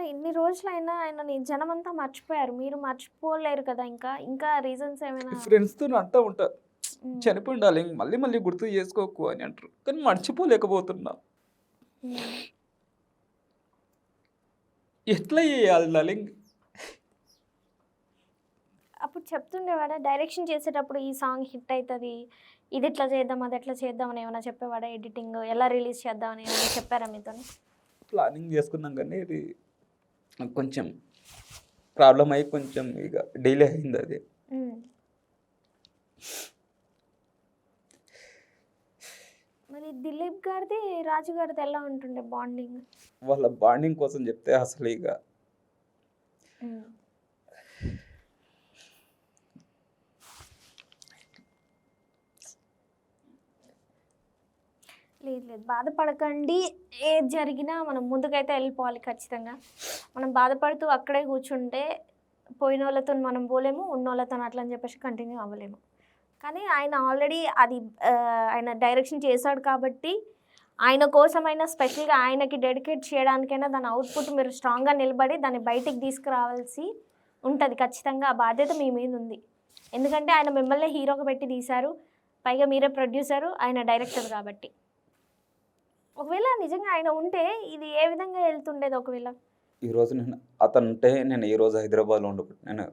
అంటే ఇన్ని రోజులైనా ఆయనని జనమంతా మర్చిపోయారు. మీరు మర్చిపోలేరు కదా ఇంకా. ఇంకా రీజన్స్ ఏమైనా? ఫ్రెండ్స్తో అంతా ఉంటా. ఉమ్, చనిపోయి ఉండాలి మళ్ళీ మళ్ళీ గుర్తు చేసుకోకు అని అంటారు. కానీ మర్చిపోలేకపోతున్నా. ఎట్లా చేయాలి డార్లింగ్? అప్పుడు చెప్తుండేవాడా? డైరెక్షన్ చేసేటప్పుడు ఈ సాంగ్ హిట్ అవుతుంది ఇది ఇట్లా చేద్దాం అది ఎట్లా చేద్దాం అని ఏమైనా చెప్పేవాడా? ఎడిటింగ్ ఎలా రిలీజ్ చేద్దాం అని ఏమైనా చెప్పారా మీతో ప్లానింగ్ చేసుకున్నాం కానీ ఇది కొంచెం ప్రాబ్లం అయ్యి కొంచెం ఇక డిలే అయింది అది. మరి దిలీప్ గారిది రాజు గారిది ఎలా ఉంటుండే బాండింగ్ వాళ్ళ బాండింగ్ కోసం చెప్తే అసలు ఇక లేదు లేదు. బాధపడకండి. ఏది జరిగినా మనం ముందుకైతే వెళ్ళిపోవాలి ఖచ్చితంగా. మనం బాధపడుతూ అక్కడే కూర్చుంటే పోయిన వాళ్ళతో మనం పోలేము ఉన్న వాళ్ళతో అట్లా అని చెప్పేసి కంటిన్యూ అవ్వలేము. కానీ ఆయన ఆల్రెడీ అది ఆయన డైరెక్షన్ చేశాడు కాబట్టి ఆయన కోసమైనా స్పెషల్గా ఆయనకి డెడికేట్ చేయడానికైనా దాని అవుట్పుట్ మీరు స్ట్రాంగ్గా నిలబడి దాన్ని బయటికి తీసుకురావాల్సి ఉంటుంది ఖచ్చితంగా. ఆ బాధ్యత మీ మీద ఉంది. ఎందుకంటే ఆయన మిమ్మల్ని హీరోగా పెట్టి తీశారు. పైగా మీరే ప్రొడ్యూసరు ఆయన డైరెక్టర్ కాబట్టి. ఒకవేళ నిజంగా ఆయన ఉంటే ఇది ఏ విధంగా వెళ్తుండేది ఒకవేళ? ఈరోజు నేను అతను ఉంటే నేను ఈరోజు హైదరాబాద్లో ఉండు నేను.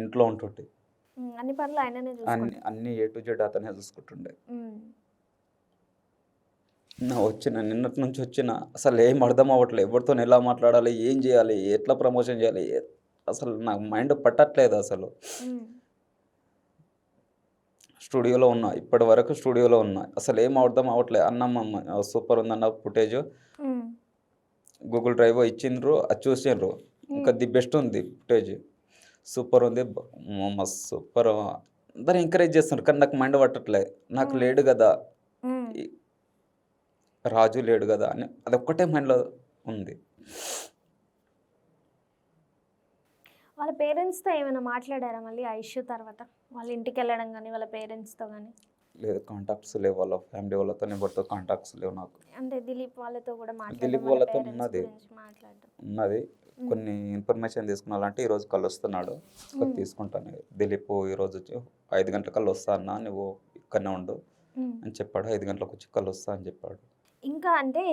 ఇంట్లో ఉంటుంటే. అన్ని పనులు ఆయననే అన్ని అన్ని ఏ టు జెడ్ అతనే చూసుకుంటుండే. నా వచ్చిన నిన్నటి నుంచి వచ్చిన అసలు ఏం అర్థం అవ్వట్లేదు ఎవరితో ఎలా మాట్లాడాలి ఏం చేయాలి ఎట్లా ప్రమోషన్ చేయాలి అసలు నాకు మైండ్ పట్టట్లేదు అసలు. స్టూడియోలో ఉన్నా ఇప్పటి వరకు స్టూడియోలో ఉన్నా. అసలు ఏం అర్థం అవ్వట్లేదు అన్నమ్మ సూపర్ ఉందన్న ఫుటేజ్. గూగుల్ డ్రైవ్ ఇచ్చిండ్రు అది చూసిండ్రు. ఇంకా ది బెస్ట్ ఉంది ఫుటేజ్. సూపర్ ఉంది మస్త్ సూపర్. అందరు ఎంకరేజ్ చేస్తున్నారు కానీ నాకు మైండ్ పట్టట్లేదు నాకు. లేడు కదా రాజు లేడు కదా అని అదొక్కటే మైండ్లో ఉంది. వాళ్ళ పేరెంట్స్తో ఏమైనా మాట్లాడారా మళ్ళీ ఆ ఇష్యూ తర్వాత? వాళ్ళ ఇంటికి వెళ్ళడం కానీ వాళ్ళ పేరెంట్స్తో కానీ లేదు కాంటాక్ట్స్ లేవు. వాళ్ళ ఫ్యామిలీ వాళ్ళతో ఎవరితో కాంటాక్ట్స్ లేవు నాకు. అంటే దిలీప్ వాళ్ళతో కూడా దిలీప్ వాళ్ళ వాళ్ళతో ఉన్నది. ఉన్నది. కొన్ని ఇన్ఫర్మేషన్ తీసుకున్నాలంటే ఈరోజు అది మ్మ్. తీసుకుంటాను. దిలీప్ ఈరోజు వచ్చి ఐదు గంటలకల్లా వస్తా అన్న నువ్వు ఇక్కడనే ఉండు. అని చెప్పాడు. ఐదు గంటలకు వచ్చి కళ్ళు వస్తా అని చెప్పాడు. ఇంకా అంటే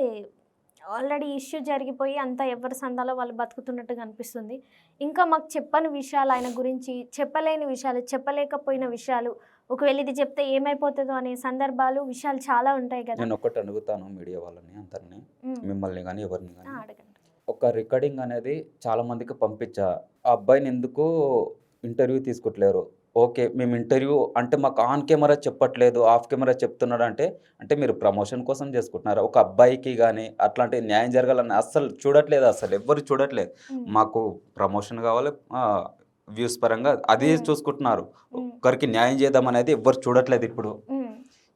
ఆల్రెడీ ఇష్యూ జరిగిపోయి అంతా ఎవరి సందాలో వాళ్ళు బతుకుతున్నట్టుగా అనిపిస్తుంది. ఇంకా మాకు చెప్పని విషయాలు ఆయన గురించి చెప్పలేని విషయాలు చెప్పలేకపోయిన విషయాలు ఒకవేళ ఇది చెప్తే ఏమైపోతుందో అనే సందర్భాలు విషయాలు చాలా ఉంటాయి కదా. నేను ఒక్కటి అడుగుతాను మీడియా వాళ్ళని అందరినీ. మిమ్మల్ని కానీ ఎవరిని కానీ అడగండి. ఒక రికార్డింగ్ అనేది చాలా మందికి పంపించా. ఆ అబ్బాయిని ఎందుకు ఇంటర్వ్యూ తీసుకోవట్లేరు ఓకే మేము ఇంటర్వ్యూ అంటే మాకు ఆన్ కెమెరా చెప్పట్లేదు ఆఫ్ కెమెరా చెప్తున్నాడు అంటే అంటే మీరు ప్రమోషన్ కోసం చేసుకుంటున్నారు ఒక అబ్బాయికి కానీ అట్లాంటి న్యాయం జరగాలని అస్సలు చూడట్లేదు అసలు ఎవ్వరు చూడట్లేదు. మాకు ప్రమోషన్ కావాలి వ్యూస్ పరంగా అదే. చూసుకుంటున్నారు. ఒకరికి న్యాయం చేద్దాం అనేది ఎవ్వరు చూడట్లేదు ఇప్పుడు.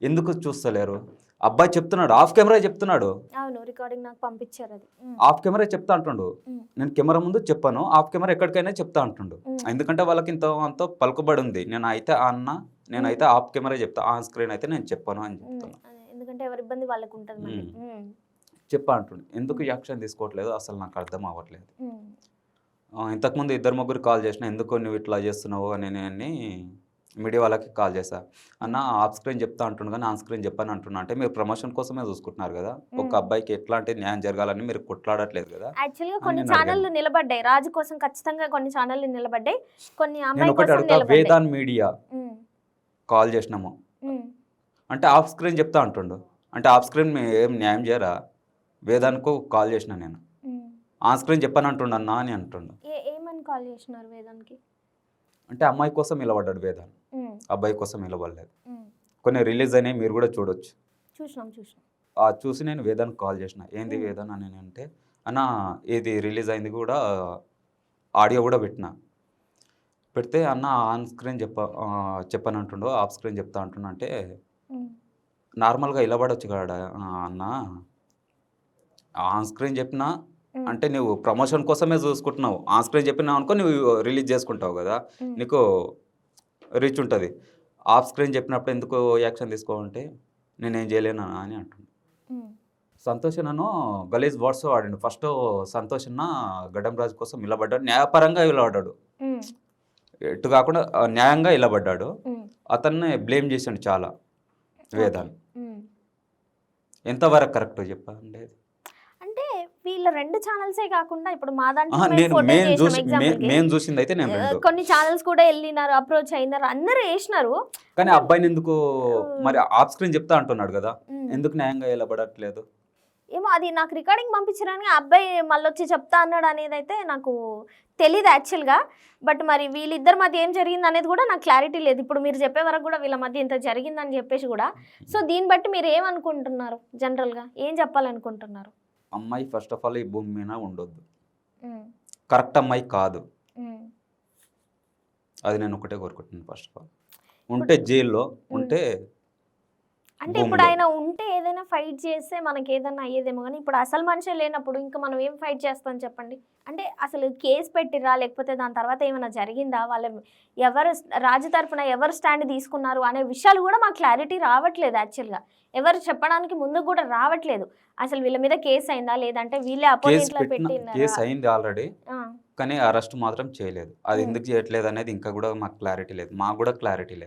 ఎందుకు చూస్తలేరు అబ్బాయి చెప్తున్నాడు ఆఫ్ కెమెరా చెప్తున్నాడు. అవును రికార్డింగ్ నాకు పంపించారు అది. ఉమ్. ఆఫ్ కెమెరా చెప్తా అంటుండు. నేను కెమెరా ముందు చెప్పాను ఆఫ్ కెమెరా ఎక్కడికైనా చెప్తా అంటుండు. ఎందుకంటే వాళ్ళకి ఇంత అంత పలుకుబడి ఉంది నేను అయితే అన్న నేనైతే ఆఫ్ కెమెరా చెప్తా ఆన్ స్క్రీన్ అయితే నేను చెప్పాను అని. చెప్తాను ఎందుకంటే ఎవరి ఇబ్బంది వాళ్ళకు ఉంటుంది మళ్ళీ. ఉమ్. ఉమ్. చెప్పా అంటుండు. ఎందుకు యాక్షన్ తీసుకోవట్లేదు? అసలు నాకు అర్థం అవ్వట్లేదు. ఇంతకుముందు ఇద్దరు ముగ్గురు కాల్ చేసిన ఎందుకు నువ్వు ఇట్లా చేస్తున్నావు? అని నేను మీడియా వాళ్ళకి కాల్ చేశా. అన్న ఆఫ్ స్క్రీన్ చెప్తా అంటుండు కానీ ఆన్ స్క్రీన్ చెప్పాను అంటున్నా అంటే మీరు ప్రమోషన్ కోసమే చూసుకుంటున్నారు కదా. ఒక. అబ్బాయికి ఎట్లాంటి న్యాయం జరగాలని మీరు కొట్లాడట్లేదు కదా. యాక్చువల్గా కొన్ని నేను ఛానళ్ళు నిలబడ్డాయి. రాజు కోసం ఖచ్చితంగా కొన్ని ఛానళ్ళు నిలబడ్డాయి. కొన్ని నేను ఒకటి అడుగుతా. వేదాన్ మీడియా. కాల్ చేసినాము. అంటే ఆఫ్ స్క్రీన్ చెప్తా అంటుండు. అంటే ఆఫ్ స్క్రీన్ ఏం న్యాయం చేయరా? వేదానికి కాల్ చేసిన నేను. ఆన్ స్క్రీన్ చెప్పాను అంటుండు అన్న అని అంటుండు. ఏమని కాల్ చేసినారు వేదానికి? అంటే అమ్మాయి కోసం నిలబడ్డాడు వేదాన్ ఉమ్. అబ్బాయి కోసం నిలబడలేదు. కొన్ని రిలీజ్ అయినాయి మీరు కూడా చూడొచ్చు చూసినాం చూసినాం ఆ చూసి నేను వేదానికి కాల్ చేసిన ఏంది. వేదాన్ అని అంటే అన్న ఇది రిలీజ్ అయింది కూడా ఆడియో కూడా పెట్టిన పెడితే అన్న ఆన్ స్క్రీన్ చెప్ప చెప్పను అంటుండు ఆఫ్ స్క్రీన్ చెప్తా అంటున్నా అంటే. నార్మల్గా ఇలా పడవచ్చు కదా అన్న ఆన్ స్క్రీన్ చెప్పినా. అంటే నువ్వు ప్రమోషన్ కోసమే చూసుకుంటున్నావు. ఆన్ స్క్రీన్ చెప్పినావు అనుకో నువ్వు రిలీజ్ చేసుకుంటావు కదా. నీకు రీచ్ ఉంటుంది. ఆఫ్ స్క్రీన్ చెప్పినప్పుడు ఎందుకు యాక్షన్ తీసుకోవాలంటే నేనేం చేయలేనా అని అంటున్నాను ఉమ్. సంతోష్ అన్నను గలీజ్ వర్డ్స్ వాడిండు. ఫస్ట్ సంతోష్ అన్న గడ్డం రాజు కోసం నిలబడ్డాడు. న్యాయపరంగా నిలబడ్డాడు. ఎటు కాకుండా న్యాయంగా నిలబడ్డాడు. ఉమ్, అతన్ని బ్లేమ్ చేసిండు చాలా వేదాన్ని. ఎంతవరకు కరెక్ట్ చెప్పండి. వీళ్ళ రెండు ఛానల్సే కాకుండా ఇప్పుడు మా దాంట్లో మేము చూసింది అయితే కొన్ని ఛానల్స్ కూడా వెళ్ళినారు అప్రోచ్ అయినారు అందరూ వేసినారు కానీ అబ్బాయిని ఎందుకు. మరి ఆఫ్ స్క్రీన్ చెప్తా అంటున్నాడు కదా. ఎందుకు న్యాయంగా నిలబడట్లేదు ఏమో అది నాకు రికార్డింగ్ పంపించడానికి అబ్బాయి మళ్ళీ వచ్చి చెప్తా అన్నాడు అనేది అయితే నాకు తెలియదు యాక్చువల్గా బట్ మరి వీళ్ళిద్దరి మధ్య ఏం జరిగింది అనేది కూడా నాకు క్లారిటీ లేదు. ఇప్పుడు మీరు చెప్పే వరకు కూడా వీళ్ళ మధ్య ఇంత జరిగిందని చెప్పేసి కూడా. సో దీన్ని బట్టి మీరు ఏమనుకుంటున్నారు జనరల్గా ఏం చెప్పాలనుకుంటున్నారు? అమ్మాయి ఫస్ట్ ఆఫ్ ఆల్ ఈ భూమి మీద ఉండొద్దు. కరెక్ట్ అమ్మాయి కాదు. అది నేను ఒకటే కోరుకుంటున్నాను ఫస్ట్ ఆఫ్ ఆల్ ఉంటే జైల్లో ఉంటే అంటే ఇప్పుడు. ఆయన ఉంటే ఏదైనా ఫైట్ చేస్తే మనకి ఏదైనా అయ్యేదేమో కానీ ఇప్పుడు అసలు మనిషే లేనప్పుడు ఇంకా మనం ఏం ఫైట్ చేస్తాం చెప్పండి? అంటే అసలు కేసు పెట్టిరా లేకపోతే దాని తర్వాత ఏమైనా జరిగిందా? వాళ్ళ ఎవరు రాజు తరపున ఎవరు స్టాండ్ తీసుకున్నారు? అనే విషయాలు కూడా మాకు క్లారిటీ రావట్లేదు యాక్చువల్గా. ఎవరు చెప్పడానికి ముందు కూడా రావట్లేదు. అసలు వీళ్ళ మీద కేసు అయిందా? లేదంటే వీళ్ళే అపోజిట్లో పెట్టిన కేసు అయింది ఆల్రెడీ. కానీ అరెస్ట్ మాత్రం చేయలేదు. అది. ఎందుకు చేయట్లేదు అనేది ఇంకా కూడా మాకు క్లారిటీ లేదు. మాకు కూడా క్లారిటీ లేదు.